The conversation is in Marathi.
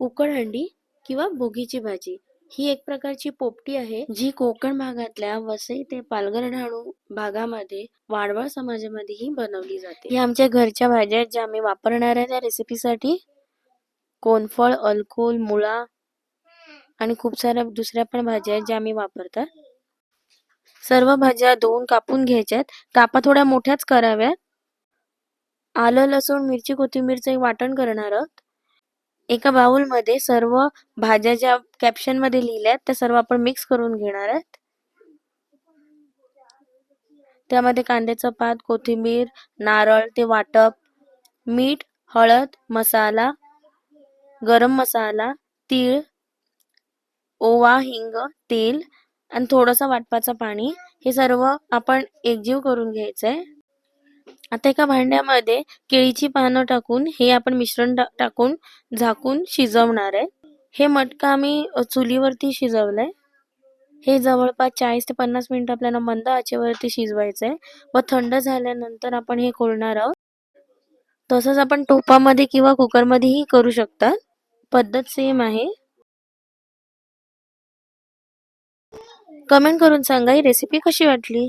उकडहंडी किंवा भोगीची भाजी. ही एक प्रकारची पोपटी आहे जी कोकण भागातल्या वसई ते पालघर डहाणू भागामध्ये वाडवळ समाजामध्ये ही बनवली जाते. ही आमच्या घरच्या भाज्या आहेत ज्या आम्ही वापरणार आहे त्या रेसिपीसाठी कोनफळ अलकोल मुळा आणि खूप साऱ्या दुसऱ्या पण भाज्या आहेत ज्या आम्ही वापरतात. सर्व भाज्या धुवून कापून घ्यायच्यात. कापा थोड्या मोठ्याच कराव्यात. आलं लसूण मिरची कोथिंबीरचं एक वाटण करणार आहोत. एका बाउलमध्ये सर्व भाज्या ज्या कॅप्शनमध्ये लिहिल्यात त्या सर्व आपण मिक्स करून घेणार आहेत. त्यामध्ये कांद्याचा पात कोथिंबीर नारळ ते वाटप मीठ हळद मसाला गरम मसाला तीळ ओवा हिंग तेल आणि थोडंसं वाटपाचं पाणी. हे सर्व आपण एकजीव करून घ्यायचंय. आता एका भांड्यामध्ये केळीची पानं टाकून हे आपण मिश्रण टाकून झाकून शिजवणार आहे. हे मटका आम्ही चुलीवरती शिजवलंय. हे जवळपास चाळीस ते पन्नास मिनिट आपल्याला मंद आचेवरती शिजवायचंय व थंड झाल्यानंतर आपण हे खोलणार आहोत. तसंच आपण टोपामध्ये किंवा कुकरमध्येही करू शकता. पद्धत सेम आहे. कमेंट करून सांगा ही रेसिपी कशी वाटली?